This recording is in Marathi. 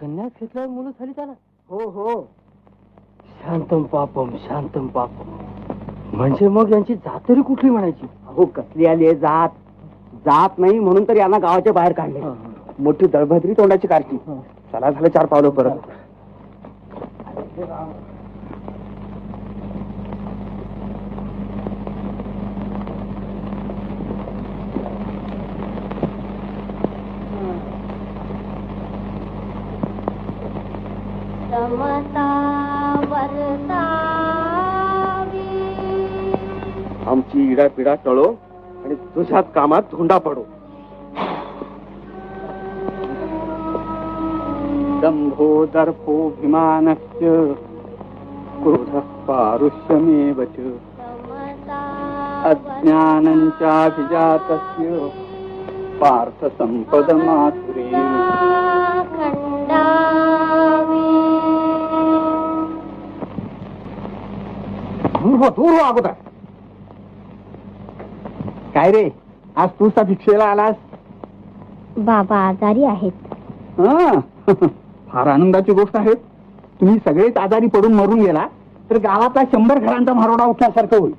संन्यास घेतल्यावर मुलं झाली त्याला. हो हो. शांतम पापम शांतम पापम. म्हणजे मग यांची जातरी कुठली म्हणायची? अहो कसली आली आहे जात? जात नाही म्हणून तर यांना गावाच्या बाहेर काढले. मोठी दळभद्री तोंडाची कारची चला झालं चार पावलं परत. समता वर्तावी आमची इडा पिडा टळो आणि तुझ्याच कामात धोंडा पडो. दंभो दर्पोभिमानश्च क्रोधः पारुष्यमेव च अज्ञानञ्चाभिजातस्य पार्थ दूर हो दूर हो अगोदर. काय रे आज तू सा भिक्षेला आलास? बाबा आजारी आहेत. हं. फार आनंदाची गोष्ट आहे. तुम्ही सगळेच आजारी पडून मरून गेला तर गावातला शंभर घरांचा मारोडा उठल्यासारखं होईल.